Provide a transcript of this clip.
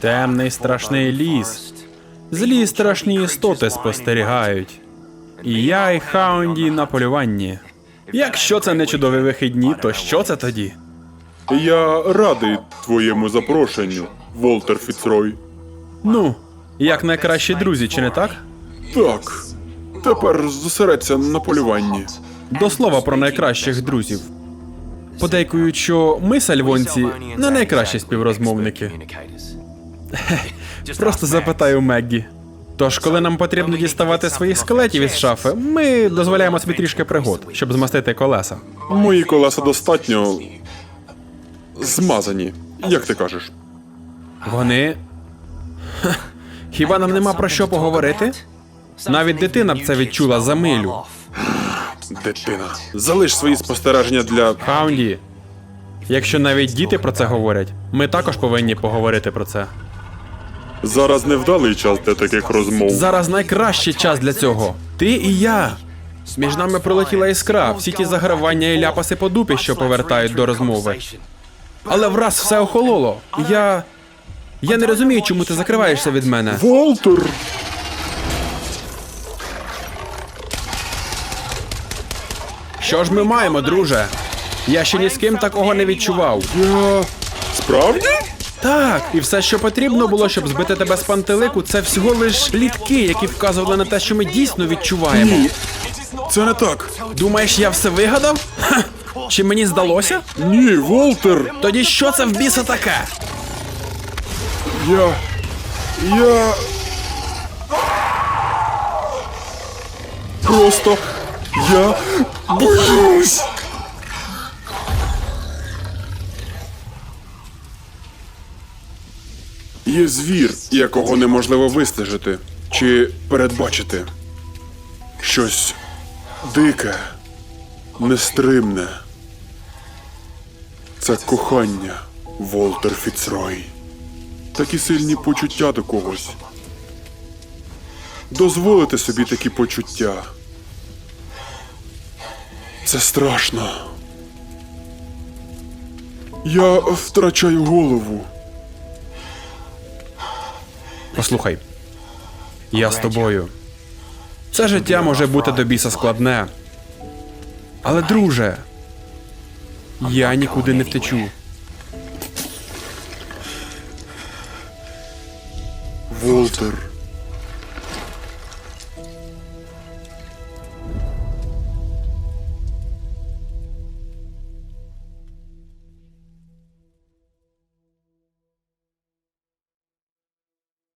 Темний страшний ліс. Злі страшні істоти спостерігають. І я і Хаунді на полюванні. Якщо це не чудові вихідні, то що це тоді? Я радий твоєму запрошенню, Волтер Фіцрой. Ну, як найкращі друзі, чи не так? Так. Тепер зосередься на полюванні. До слова про найкращих друзів. Подейкують, що ми, сальвонці, не найкращі співрозмовники. Просто запитаю Меггі. Тож, коли нам потрібно діставати своїх скелетів із шафи, ми дозволяємо собі трішки пригод, щоб змастити колеса. Мої колеса достатньо змазані, як ти кажеш. Вони. Хіба нам нема про що поговорити? Навіть дитина б це відчула за милю. Дитина. Залиш свої спостереження для. Хаунді. Якщо навіть діти про це говорять, ми також повинні поговорити про це. Зараз невдалий час для таких розмов. Зараз найкращий час для цього. Ти і я. Між нами пролетіла іскра, всі ті загравання і ляпаси по дупі, що повертають до розмови. Але враз все охололо. Я. Я не розумію, чому ти закриваєшся від мене. Волтер! Що ж ми маємо, друже? Я ще ні з ким такого не відчував. Я. Справді? Так, і все, що потрібно було, щоб збити тебе з пантелику, це всього лиш літки, які вказували на те, що ми дійсно відчуваємо. Ні. Це не так. Думаєш, я все вигадав? Ха! Чи мені здалося? Ні, Волтер! Тоді що це в біса таке? Я. Я. Просто. Я. Боюсь! Є звір, якого неможливо вистежити чи передбачити. Щось дике, нестримне. Це кохання, Волтер Фіцрой такі сильні почуття до когось. Дозволити собі такі почуття. Це страшно. Я втрачаю голову. Послухай, я з тобою. Це життя може бути до біса складне. Але, друже, я нікуди не втечу. Волтер.